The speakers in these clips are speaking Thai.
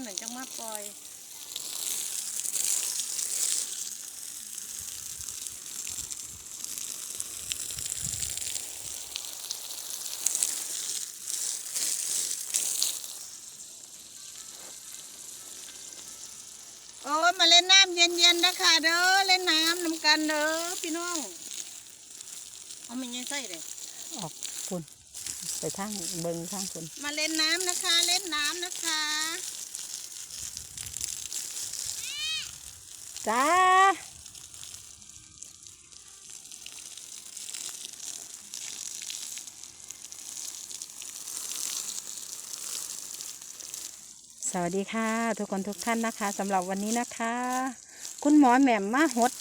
ำหนึ่งจังมาปล่อยโอ้ยมาเล่นน้ำเย็นๆนะคะเด้อเล่นน้ำน้ำกันเด้อพี่น้องเอาไม่ยังใส่เลยออกคุณไปทางเบิงทางคุณมาเล่นน้ำนะคะ เล่นน้ำนะคะ จ้าสวัสดีค่ะ ทุกคนทุกท่านนะคะสำหรับวันนี้นะคะ คุณหมอแหม่มมาหด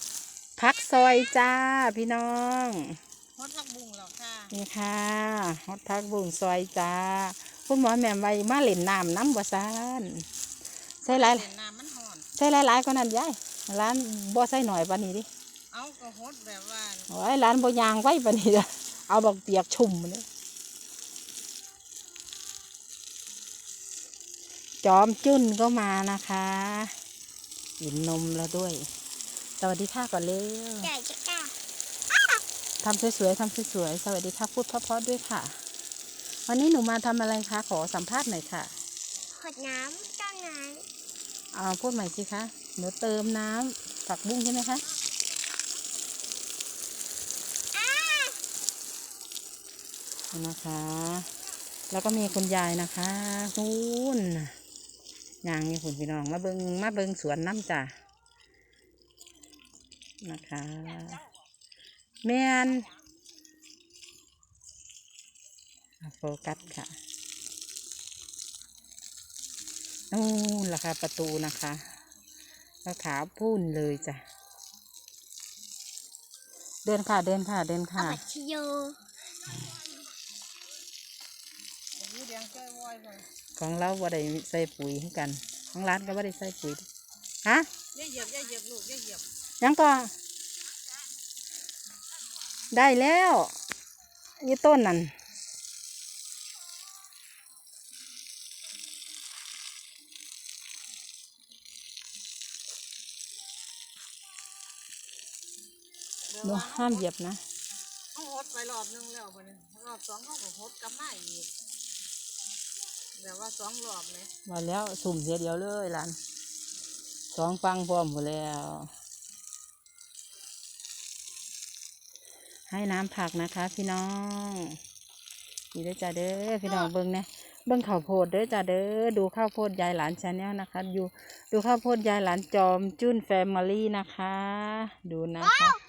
พักซอยจ้าพี่น้องฮอดผักบุ้งเหรอค่ะนี่ค่ะฮดพักบุ่งซอยจ้า คุณหมอแหม่มไว้มาเล่นน้ำน้ำบัวซานใส่หลายเล่นน้ำมันห่อนใส่หลายๆก็นั่นยาย ร้านบ่ใส่หน่อยปานนี้ดิเอาก็ฮดแบบว่าโอ้ยร้านบ่ยางไว้ปานนี้เด้อเอาบักเปียกชุ่มมาเลยจอมจุ้นก็มานะคะกินนมแล้วด้วย สวัสดีค่ะก่อนเร็วใหญ่จะกล้าทำสวยๆทำสวยๆสวัสดีค่ะพูดเพราะๆด้วยค่ะ วันนี้หนูมาทำอะไรคะ ขอสัมภาษณ์หน่อยค่ะขวดน้ำต้นน้อ่าพูดใหม่สิคะ หนูเติมน้ำผักบุ้งใช่ไหมคะนะคะ แล้วก็มีคุณยายนะคะนู่นน่ะยางนี่คุณพี่น้องมาเบิงมาเบิงสวนน้ำจ้ะนะคะ แมนโฟกัสค่ะนู่นล่ะค่ะประตูนะคะ แล้วขาวพุ่นเลยจ้ะ เดินค่ะ เดินค่ะ เดินำเอาค่ะบัตรชิโยโอ้ยเดียงแก้วอยเลยของเราบ่ได้ใส่ปุ๋ยคือกัน ของร้านก็บ่ได้ใส่ปุ๋ย ฮะย่าเหยียบอย่าเหยียบลูกย่าเหยียบยังก็ ได้แล้วยี่ต้นนั่น ดี๋ยวหนูว่าห้ามเหยียบนะเขาฮดไปรอบนึงแล้วบัดนี้รอบสองเขาก็ฮดกลับมาอีกแบบว่าสองรอบเลยมาแล้วสุ่มเสียเดียวเลยหลานสองฟังพร้อมหมดแล้ว ให้น้ำผักนะคะ พี่น้องนี่เด้อจ้าเด้อพี่น้องเบิ้งนะเบิ้งข้าวโพดเด้อจ้าเด้อดูข้าวโพดยายหลานชาแนลนะคะอยู่ดูข้าวโพดยายหลานจอมจุ้นแฟมิลี่นะคะ ดูนะคะ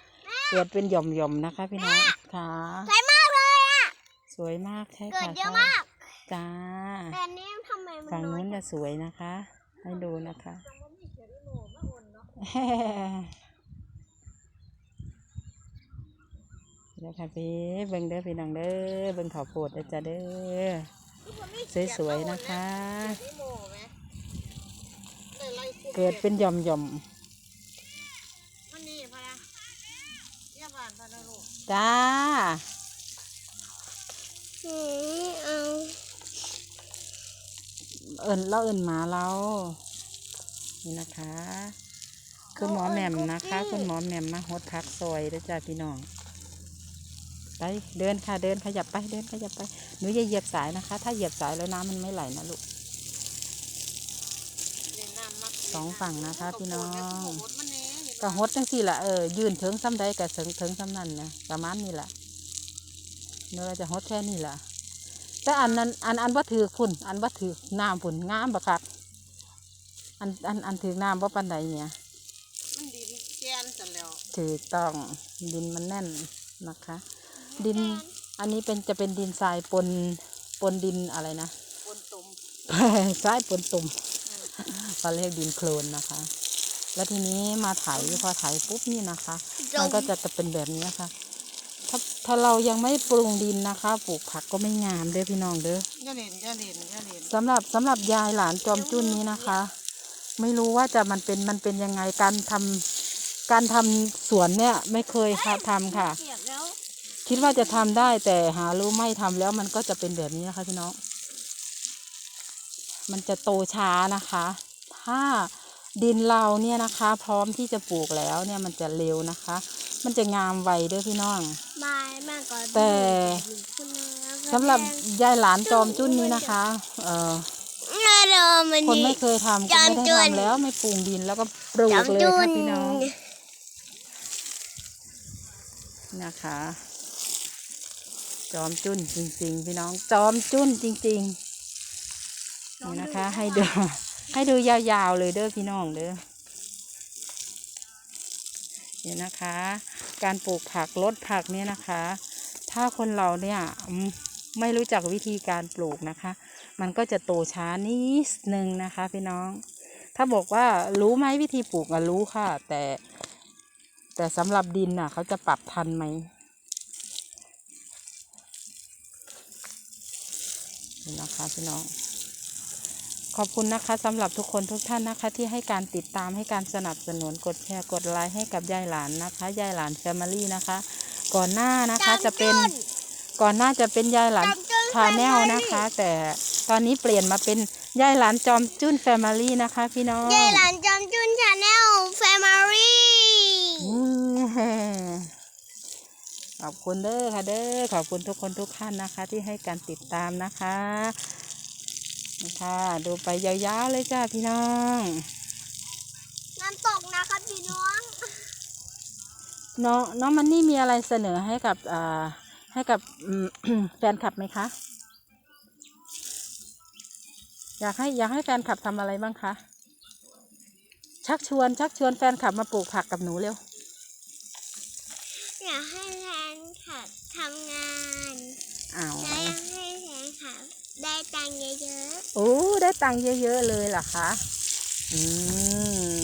เกิดเป็นหย่อมๆนะคะ พี่น้องค่ะสวยมากเลยอะ สวยมากใช่เกิดค่ะเยอะมากจ้าแต่อันนี้ทำไมมันฝั่งน้อยนู้นจัจะงสวยนะคะ ให้ดูนะคะเดี๋ยวค่ะพี่เบิ่งเด้อพี่น้องเด้อเบิ่งข้าวโพดเด้อจ้าเด้อสวยๆนะคะนี่โมไหมได้ไล่คุเกิดเป็นหย่อมมันนี่พะนะเยี่ยม บ้านพะนะลูกๆจ้าอืมเอาเอิญเราเอิญหมาเรา นี่นะคะ คุณหมอแหม่มนะคะ คุณหมอแหม่มมาหดพักซอยเด้อจ้าพี่น้อง ไปเดินค่ะเดินขยับไปเดินขยับไปหนูอย่าเหยียบสายนะคะ ถ้าเหยียบสายแล้วน้ำมันไม่ไหลนะลูก เล่นน้ำมักสองฝั่งนะคะพี่น้องโอ้โหมันแน่เห็นก็หดจังสี่ละเออยืนถึงซ้ำใดกับถึงถึงซ้ำนั่นนะประมาณนี้แหละเนื้อจะหดแค่นี้แหละแต่อันนั้นอันอันว่าถือฝุ่นอันว่าถือน้ำฝุ่นงามบักคักอันอันอันถือน้ำว่าปันใดเนี่ยมันดินแกนจันแล้วถือต้องดินมันแน่นนะคะ ดินอันนี้เป็นจะเป็นดินทรายปนปนดินอะไรนะปนตุ่มทรายปนตุ่มเขาเรียกดินโคลนนะคะ แล้วทีนี้มาไถพอไถปุ๊บนี่นะคะ มันก็จะจะเป็นแบบนี้ค่ะ ถ้าถ้าเรายังไม่ปรุงดินนะคะ ปลูกผักก็ไม่งามเด้อพี่น้องเด้ออย่าเล่นอย่าเล่นอย่าเล่นสำหรับสำหรับยายหลานจอมจุ้นนี้นะคะ ไม่รู้ว่าจะมันเป็นมันเป็นยังไงการทำการทำสวนเนี่ยไม่เคยค่ะทำค่ะเสียบแล้วคิดว่าจะทำได้แต่หารู้ไม่ทำแล้วมันก็จะเป็นแบบนี้นะคะพี่น้อง มันจะโตช้านะคะ ถ้า ดินเราเนี่ยนะคะ พร้อมที่จะปลูกแล้วเนี่ยมันจะเร็วนะคะ มันจะงามไวเด้อพี่น้องบายมากกว่าแต่คุณนะสำหรับยายหลานจอมจุ้นนี้นะคะ เอ่อเงินเดิมมันคนนี่ไม่เคยทำก็ไม่จอมจุ้ได้นทำแล้วไม่ปลูกดินแล้วก็ปลูกจอมเลยจุค่ะนพี่น้องนะคะ จอมจุ้นจริง ๆ พี่น้องจอมจุ้นจริงๆนี่นะคะ ให้ดู ให้ดูยาวๆเลยเด้อพี่น้องเด้อเนี่ยนะคะ การปลูกผักลดผักเนี่ยนะคะ ถ้าคนเราเนี่ยไม่รู้จักวิธีการปลูกนะคะ มันก็จะโตช้านิดนึงนะคะพี่น้อง ถ้าบอกว่ารู้ไหมวิธีปลูกอะรู้ค่ะ แต่ แต่สำหรับดินน่ะ เขาจะปรับทันไหมนี่นะคะพี่น้อง อบคุณนะคะสำหรับทุกคนทุกท่านนะคะ ที่ให้การติดตามให้การสนับสนุนกดแชร์กดไลค์ให้กับยายหลานนะคะยายหลานแฟมิลี่นะคะ ก่อนหน้านะคะจะเป็นก่อนหน้าจะเป็นยายหลานจอมจุ้นชาแนลนะคะ แต่ตอนนี้เปลี่ยนมาเป็นยายหลานจอมจุ้นแฟมิลี่นะคะ พี่น้องเจหลานจอมจุนชาแนลแฟมิลี่อืมขอบคุณเด้อค่ะเด้อขอบคุณทุกคนทุกท่านนะคะ ที่ให้การติดตามนะคะ นะคะดูไปยาวๆเลยจ้าพี่น้อง น้ำตกนะครับพี่น้อง น้องน้องมันนี่มีอะไรเสนอให้กับอ่าให้กับอืมแฟนคลับไหมคะ อยากให้อยากให้แฟนคลับทำอะไรบ้างคะ ชักชวนชักชวนแฟนคลับมาปลูกผักกับหนูเร็ว อยากให้แฟนคลับทำงานอ้าว และอยากให้แฟนคลับได้ตังค์เยอะ โอ้ได้ตังค์เยอะ ๆ เลยเหรอคะอืม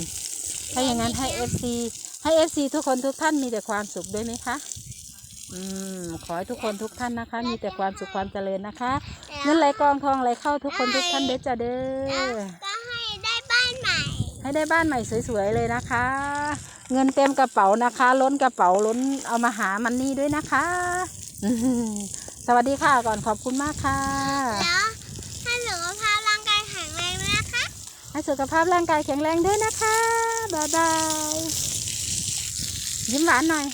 ถ้าอย่างนั้นให้เอฟซีให้เอฟซีทุกคนทุกท่านมีแต่ความสุขด้วยไหมคะอืมขอให้ทุกคนทุกท่านนะคะ มีแต่ความสุขความเจริญนะคะๆเงินไหลกองทองไหลเข้าทุกคนทุกท่านเด้อจ้าเด้แล้วอก็ให้ได้บ้านใหม่ ให้ได้บ้านใหม่สวยๆเลยนะคะ เงินเต็มกระเป๋านะคะ ล้นกระเป๋าล้นเอามาหามันนี่ด้วยนะคะอืมสวัสดีค่ะก่อนขอบคุณมากค่ะ แล้วให้สุขภาพร่างกายแข็งแรงด้วยนะคะ ให้สุขภาพร่างกายแข็งแรงด้วยนะคะ บ๊ายบาย ยิ้มหวานหน่อย